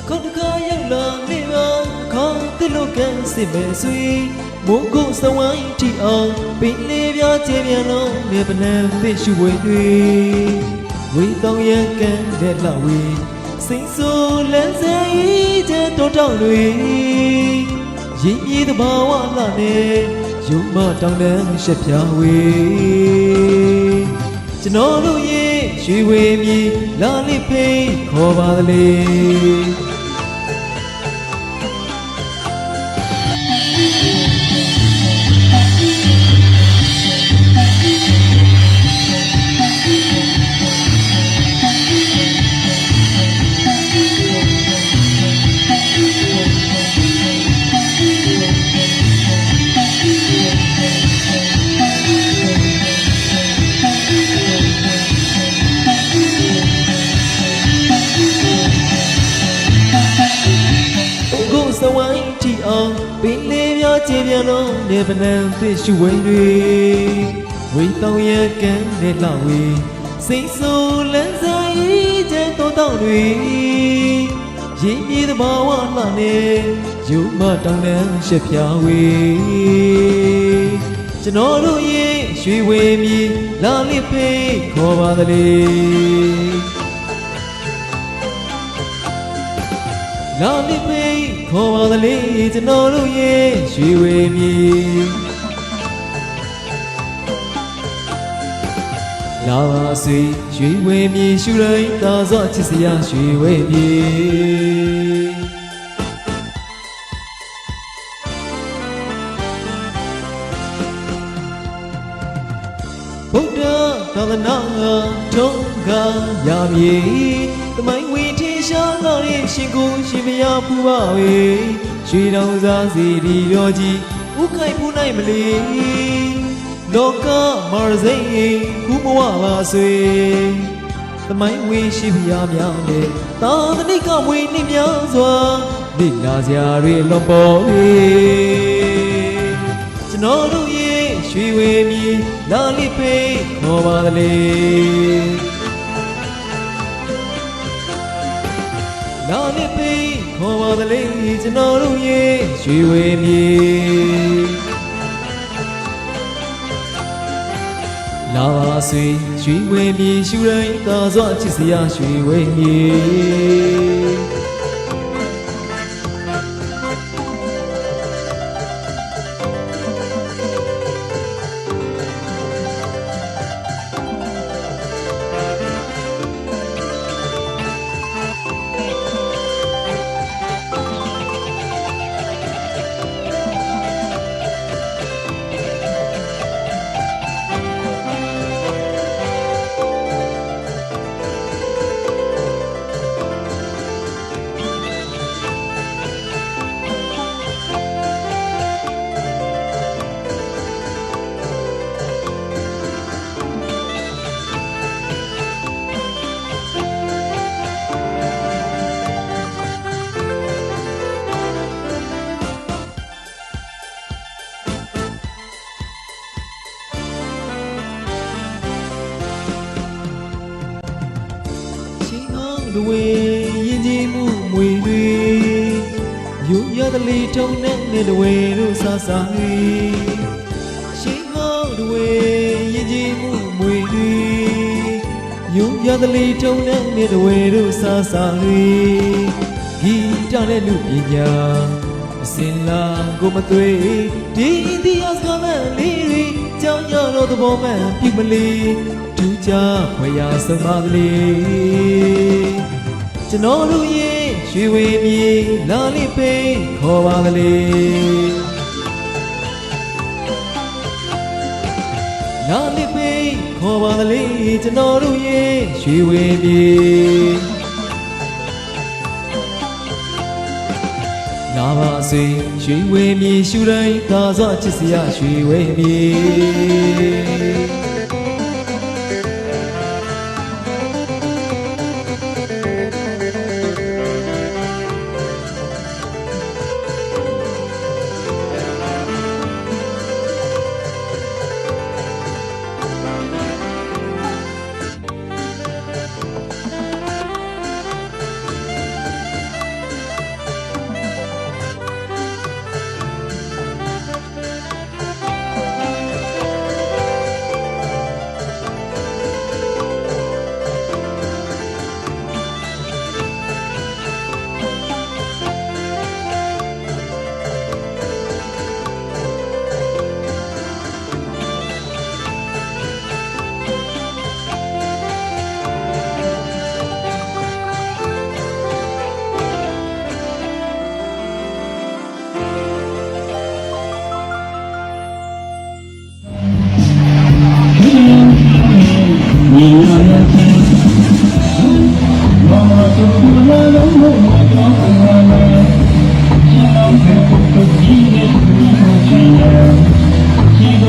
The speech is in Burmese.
တခုတ်တခါရောက်လာနေပါခေါင်းတစ်လို့ကန်စစ်မဲ့ဆွေမိုးကုတ်စဝိုင်းတီအောင်ပင်လေးပြကျေပြန်လုံးနေပနံသိရှုဝေတွေဝေတောင်းရန်ကန်တဲ့လောက်ဝေစိတ်ဆိုးလန်းစေးတဲ့တောတောင်တွေရင်းရည်တဘာဝလာနေယုံမတောင်းတန်းရှက်ပြဝေကျွန်တော်တို့ရဲ့ရွှေဝေမြေလာလိဖိတ်ခေါ်ပါလေ လုံးနေပနံသိရှုဝိန်တွေဝိတောင်းရကန်နဲ့လောက်ဝေစိတ်ဆိုးလန်းစားဤတဲ့တောတောင်တွေရင်းရည်သဘာဝလှနေယူမတောင်းတန်းရှက်ပြဝေကျွန်တော်တို့ရဲ့ရွှေဝေမြေလာလိဖိတ်ခေါ်ပါသလေ လာလိဖိတ်ခေါ်ပါသလေကျွန်တော်တို့ရဲ့ရွှေဝေမြေလာပါစေရွှေဝေမြေရှူတိုင်းသာစောချစ်စရာရွှေဝေမြေဗုဒ္ဓသာသနာထုံးကားရမည်တမိုင်းဝီထင် ရှားလာတဲ့ရှင်ကိုရှင်မယားဖူပါဝေရွှေတောင်စားစီဒီရောကြီးဥခိုင်ဖူးနိုင်မလီလောကမာရစိန်ခုမဝပါဆွေတမိုင်းဝီရှိဖျားများနဲ့သာသနိကမွေနှိမ့်များစွာလိလာစရာတွေလွန်ပေါ်၏ကျွန်တော်တို့ရဲ့ရွှေဝေမြေလာလိဖိတ်ခေါ်ပါသလေ လာလိဖိတ်ခေါ်ပါသလေကျွန်တော်တို့ရဲ့ရွှေဝေမြေလာပါစေရွှေဝေမြေရှူတိုင်းသာစွာချစ်စရာရွှေဝေမြေ ချင်းအောင်တွေရင်ကြီးမှုမွေတွေယူရသလီထုံနဲ့နေတွေတို့ဆာဆာတွေချင်းအောင်တွေရင်ကြီးမှုမွေတွေယူရသလီထုံနဲ့နေတွေတို့ဆာဆာတွေဂီတနဲ့လူပညာအစင်လာကိုမသွေဒီဒီအစကမလေးတွေကြောင်းရတော့သဘောမှန်ပြမလီဒူးကြခွေရဆုံးပါကလေး ကျွန်တော်တို့ရဲ့ရွှေဝေမြေလာလိပိတ်ခေါ်ပါကလေးလာလိပိတ်ခေါ်ပါကလေးကျွန်တော်တို့ရဲ့ရွှေဝေမြေလာပါစေရွှေဝေမြေရှူတိုင်းသာစွာချစ်စရာရွှေဝေမြေ